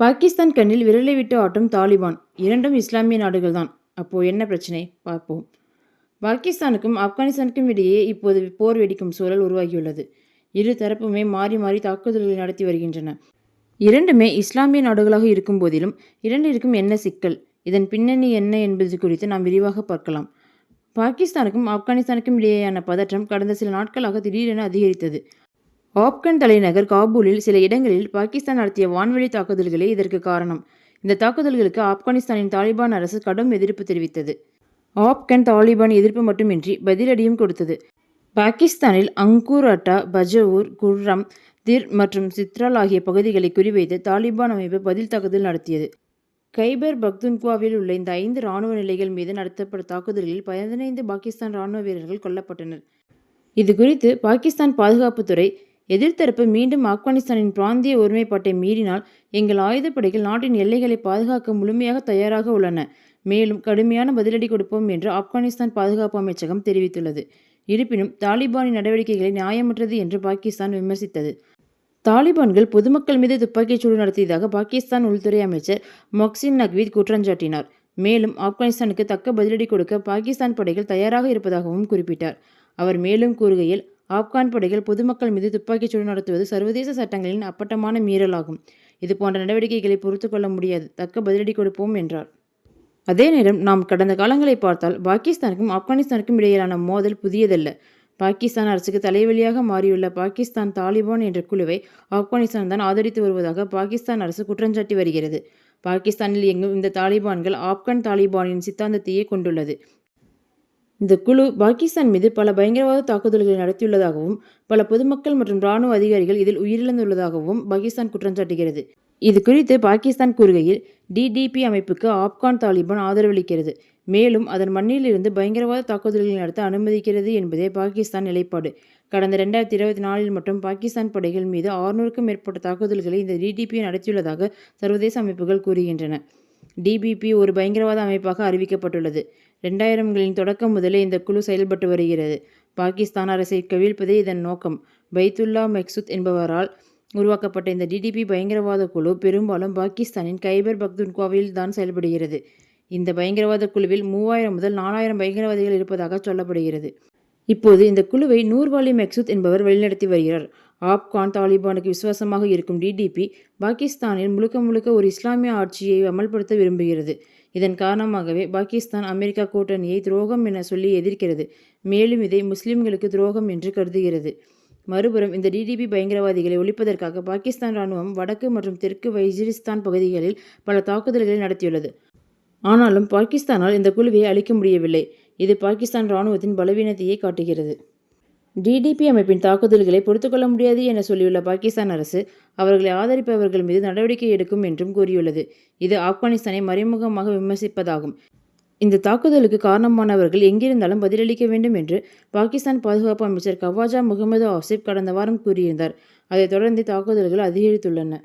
பாகிஸ்தான் கண்ணில் விரலை விட்டு ஆட்டும் தாலிபான். இரண்டும் இஸ்லாமிய நாடுகள்தான். அப்போ என்ன பிரச்சனை? பார்ப்போம். பாகிஸ்தானுக்கும் ஆப்கானிஸ்தானுக்கும் இடையே இப்போது போர் வெடிக்கும் சூழல் உருவாகியுள்ளது. இரு தரப்புமே மாறி மாறி தாக்குதல்களை நடத்தி வருகின்றன. இரண்டுமே இஸ்லாமிய நாடுகளாக இருக்கும் போதிலும் இரண்டிற்கும் என்ன சிக்கல்? இதன் பின்னணி என்ன என்பது குறித்து நாம் விரிவாக பார்க்கலாம். பாகிஸ்தானுக்கும் ஆப்கானிஸ்தானுக்கும் இடையேயான பதற்றம் கடந்த சில நாட்களாக திடீரென அதிகரித்தது. ஆப்கன் தலைநகர் காபூலில் சில இடங்களில் பாகிஸ்தான் நடத்திய வான்வெளி தாக்குதல்களே இதற்கு காரணம். இந்த தாக்குதல்களுக்கு ஆப்கானிஸ்தானின் தாலிபான் அரசு கடும் எதிர்ப்பு தெரிவித்தது. ஆப்கன் தாலிபான் எதிர்ப்பு மட்டுமின்றி பதிலடியும் கொடுத்தது. பாகிஸ்தானில் அங்கூர் அட்டா பஜவூர் குர்ரம் திர் மற்றும் சித்ரால் ஆகிய பகுதிகளை குறிவைத்து தாலிபான் அமைப்பு பதில் தாக்குதல் நடத்தியது. கைபர் பக்துன்குவாவில் உள்ள இந்த ஐந்து ராணுவ நிலைகள் மீது நடத்தப்பட்ட தாக்குதல்களில் பதினைந்து பாகிஸ்தான் ராணுவ வீரர்கள் கொல்லப்பட்டனர். இது குறித்து பாகிஸ்தான் பாதுகாப்புத்துறை எதிர்த்தரப்பு மீண்டும் ஆப்கானிஸ்தானின் பிராந்திய ஒருமைப்பாட்டை மீறினால் எங்கள் ஆயுதப்படைகள் நாட்டின் எல்லைகளை பாதுகாக்க முழுமையாக தயாராக உள்ளன. மேலும் கடுமையான பதிலடி கொடுப்போம் என்று ஆப்கானிஸ்தான் பாதுகாப்பு அமைச்சகம் தெரிவித்துள்ளது. இருப்பினும் தாலிபானின் நடவடிக்கைகளை நியாயமற்றது என்று பாகிஸ்தான் விமர்சித்தது. தாலிபான்கள் பொதுமக்கள் மீது துப்பாக்கிச் சூடு நடத்தியதாக பாகிஸ்தான் உள்துறை அமைச்சர் மொக்சின் நக்வீத் குற்றஞ்சாட்டினார் மேலும் ஆப்கானிஸ்தானுக்கு தக்க பதிலடி கொடுக்க பாகிஸ்தான் படைகள் தயாராக இருப்பதாகவும் குறிப்பிட்டார். அவர் மேலும் கூறுகையில் ஆப்கான் படைகள் பொதுமக்கள் மீது துப்பாக்கிச் சூடு நடத்துவது சர்வதேச சட்டங்களின் அப்பட்டமான மீறலாகும். இது போன்ற நடவடிக்கைகளை பொறுத்து கொள்ள முடியாது. தக்க பதிலடி கொடுப்போம் என்றார். அதே நேரம் நாம் கடந்த காலங்களை பார்த்தால் பாகிஸ்தானுக்கும் ஆப்கானிஸ்தானுக்கும் இடையிலான மோதல் புதியதல்ல. பாகிஸ்தான் அரசுக்கு தலைவலியாக மாறியுள்ள பாகிஸ்தான் தாலிபான் என்ற குழுவை ஆப்கானிஸ்தான் தான் ஆதரித்து வருவதாக பாகிஸ்தான் அரசு குற்றஞ்சாட்டி வருகிறது. பாகிஸ்தானில் எங்கும் இந்த தாலிபான்கள் ஆப்கான் தாலிபானின் சித்தாந்தத்தையே கொண்டுள்ளது. இந்த குழு பாகிஸ்தான் மீது பல பயங்கரவாத தாக்குதல்களை நடத்தியுள்ளதாகவும் பல பொதுமக்கள் மற்றும் இராணுவ அதிகாரிகள் இதில் உயிரிழந்துள்ளதாகவும் பாகிஸ்தான் குற்றம் சாட்டுகிறது. இது குறித்து பாகிஸ்தான் கூறுகையில் டிடிபி அமைப்புக்கு ஆப்கான் தாலிபான் ஆதரவளிக்கிறது. மேலும் அதன் மண்ணிலிருந்து பயங்கரவாத தாக்குதல்களை நடத்த அனுமதிக்கிறது என்பதே பாகிஸ்தான் நிலைப்பாடு. கடந்த ரெண்டாயிரத்தி இருபத்தி நாலில் மட்டும் பாகிஸ்தான் படைகள் மீது ஆறுநூறுக்கும் மேற்பட்ட தாக்குதல்களை இந்த டிடிபி நடத்தியுள்ளதாக சர்வதேச அமைப்புகள் கூறுகின்றன. டிபிபி ஒரு பயங்கரவாத அமைப்பாக அறிவிக்கப்பட்டுள்ளது. ரெண்டாயிரம்களின் தொடக்கம் முதலே இந்த குழு செயல்பட்டு வருகிறது. பாகிஸ்தான் அரசை கவிழ்ப்பதே இதன் நோக்கம். பைத்துல்லா மெக்சுத் என்பவரால் உருவாக்கப்பட்ட இந்த டிடிபி பயங்கரவாத குழு பெரும்பாலும் பாகிஸ்தானின் கைபர் பக்துன்குவாவில் தான் செயல்படுகிறது. இந்த பயங்கரவாத குழுவில் மூவாயிரம் முதல் நாலாயிரம் பயங்கரவாதிகள் இருப்பதாக சொல்லப்படுகிறது. இப்போது இந்த குழுவை நூர்வாலி மெக்சுத் என்பவர் வழிநடத்தி வருகிறார். ஆப்கான் தாலிபானுக்கு விசுவாசமாக இருக்கும் டிடிபி பாகிஸ்தானில் முழுக்க முழுக்க ஒரு இஸ்லாமிய ஆட்சியை அமல்படுத்த விரும்புகிறது. இதன் காரணமாகவே பாகிஸ்தான் அமெரிக்கா கூட்டணியை துரோகம் என சொல்லி எதிர்க்கிறது. மேலும் இதை முஸ்லிம்களுக்கு துரோகம் என்று கருதுகிறது. மறுபுறம் இந்த டிடிபி பயங்கரவாதிகளை ஒழிப்பதற்காக பாகிஸ்தான் ராணுவம் வடக்கு மற்றும் தெற்கு வைஜிரிஸ்தான் பகுதிகளில் பல தாக்குதல்களை நடத்தியுள்ளது. ஆனாலும் பாகிஸ்தானால் இந்த குழுவை அழிக்க முடியவில்லை. இது பாகிஸ்தான் ராணுவத்தின் பலவீனத்தையே காட்டுகிறது. டிடிபி அமைப்பின் தாக்குதல்களை பொறுத்துக்கொள்ள முடியாது என சொல்லியுள்ள பாகிஸ்தான் அரசு அவர்களை ஆதரிப்பவர்கள் மீது நடவடிக்கை எடுக்கும் என்றும் கூறியுள்ளது. இது ஆப்கானிஸ்தானை மறைமுகமாக விமர்சிப்பதாகும். இந்த தாக்குதலுக்கு காரணமானவர்கள் எங்கிருந்தாலும் பதிலளிக்க வேண்டும் என்று பாகிஸ்தான் பாதுகாப்பு அமைச்சர் கவாஜா முகமது ஆசிப் கடந்த வாரம் கூறியிருந்தார். அதைத் தொடர்ந்து தாக்குதல்கள் அதிகரித்துள்ளன.